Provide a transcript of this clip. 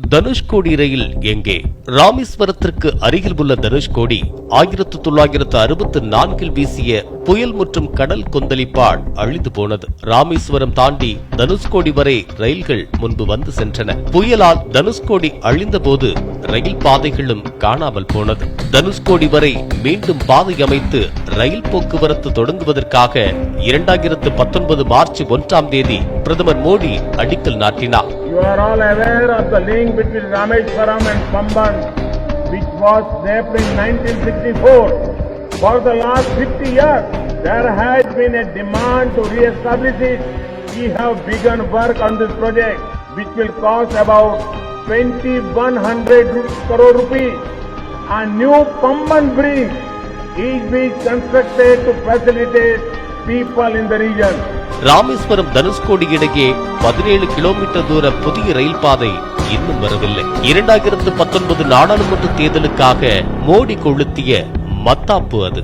தனுஷ்கோடி ரயில் எங்கே? ராமேஸ்வரத்திற்கு அருகில் உள்ள தனுஷ்கோடி ஆயிரத்து தொள்ளாயிரத்து அறுபத்து நான்கில் வீசிய புயல் மற்றும் கடல் கொந்தளிப்பால் அழிந்து போனது. ராமேஸ்வரம் தாண்டி தனுஷ்கோடி வரை ரயில்கள் முன்பு வந்து சென்றன. புயலால் தனுஷ்கோடி அழிந்தபோது ரயில் பாதைகளும் காணாமல் போனது. தனுஷ்கோடி வரை மீண்டும் பாதை அமைத்து ரயில் போக்குவரத்து தொடங்குவதற்காக இரண்டாயிரத்து பத்தொன்பது மார்ச் ஒன்றாம் தேதி பிரதமர் மோடி அடிக்கல் நாட்டினார். You are all aware of the link between and Pamban, which was there in 1964. For the last 50 years, there has been a demand to re-establish it. We have begun work on this project, which will cost about 2100 crore rupees. A new Pamban bridge is being constructed to facilitate people in the region. Rameswaram Dhanushkodi இடையே பதினேழு kilometre தூர புதிய ரயில் பாதை இன்னும் வரவில்லை இரண்டாயிரத்து பத்தொன்பது நாடாளுமன்ற தேர்தலுக்காக மோடி கொளுத்திய மத்தாப்பு அது.